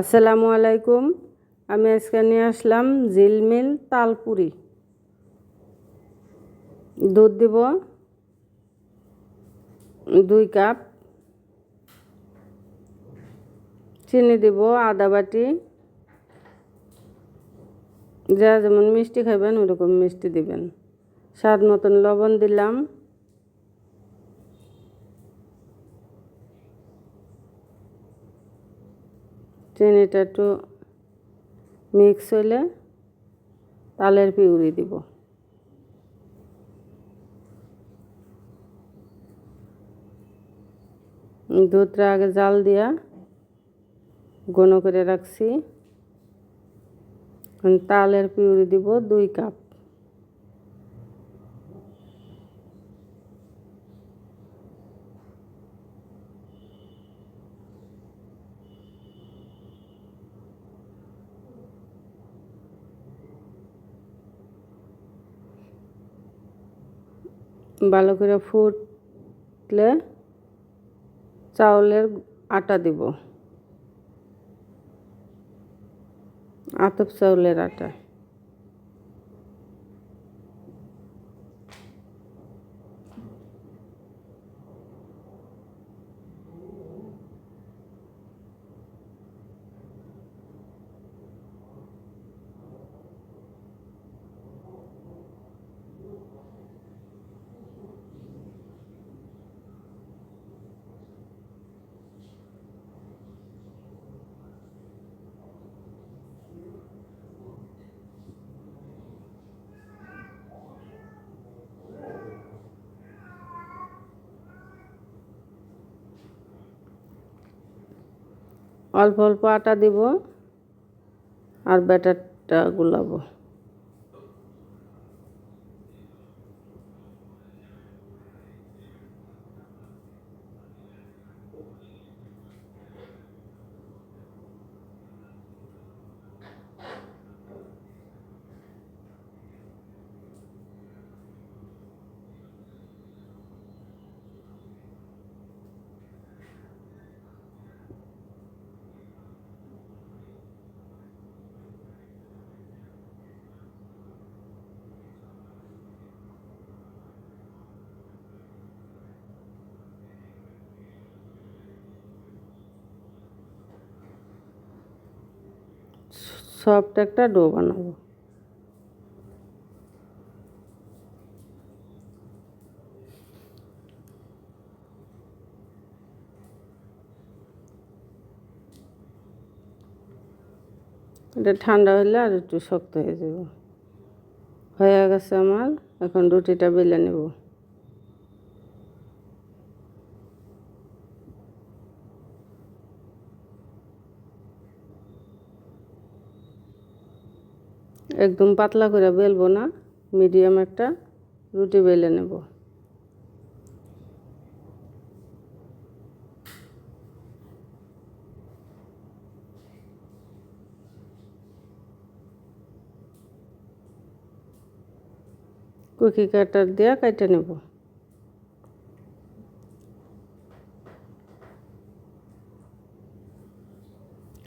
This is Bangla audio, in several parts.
আসসালামু আলাইকুম। আমি আজকে নিয়ে আসলাম ঝিলমিল তালপুরি। দুধ দিব দুই কাপ। চিনি দিব আদা বাটি। যা যেমন মিষ্টি খাবেন ওরকম মিষ্টি দিবেন। স্বাদ মতন লবণ দিলাম। চিনিটা একটু মিক্স হলে তালের পিউরি দিব। দুধটা আগে জাল দিয়া ঘন করে রাখছি। তালের পিউরি দিব দুই কাপ। ভালো করে ফুটলে চাউলের আটা দিব। আতপ চাউলের আটা। অল্প অল্প আটা দিব আর ব্যাটারটা গুলাবো। সফট একটা ডো বানাবো। এটা ঠান্ডা হলে আর একটু শক্ত হয়ে যাব। হয়ে গেছে আমার, এখন রুটিটা বেলে নেব। একদম পাতলা করে বেলবো না মিডিয়াম একটা রুটি বেলে নেব। কুকি কাটার দিয়ে কাটে নেব।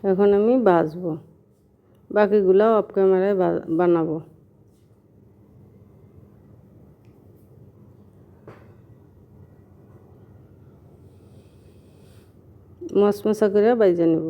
এখন আমি বাজবো। বাকিগুলো অফ ক্যামেরায় বানাবো। মশমশা করে বাইজে নেব।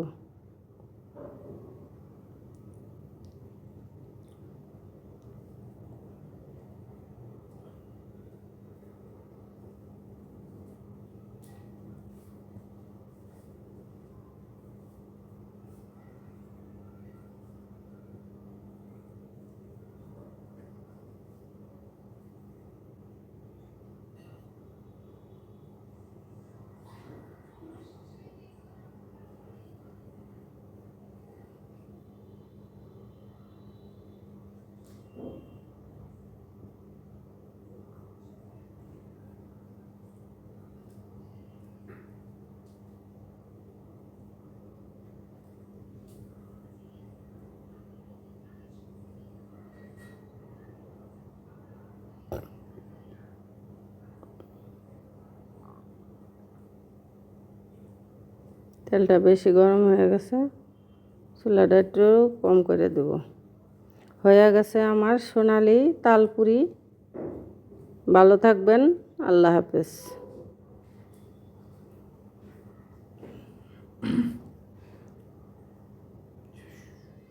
তেলটা বেশি গরম হয়ে গেছে, চুলাটা একটু কম করে দেব। হয়ে গেছে আমার সোনালি তালপুরি। ভালো থাকবেন, আল্লাহ হাফেজ।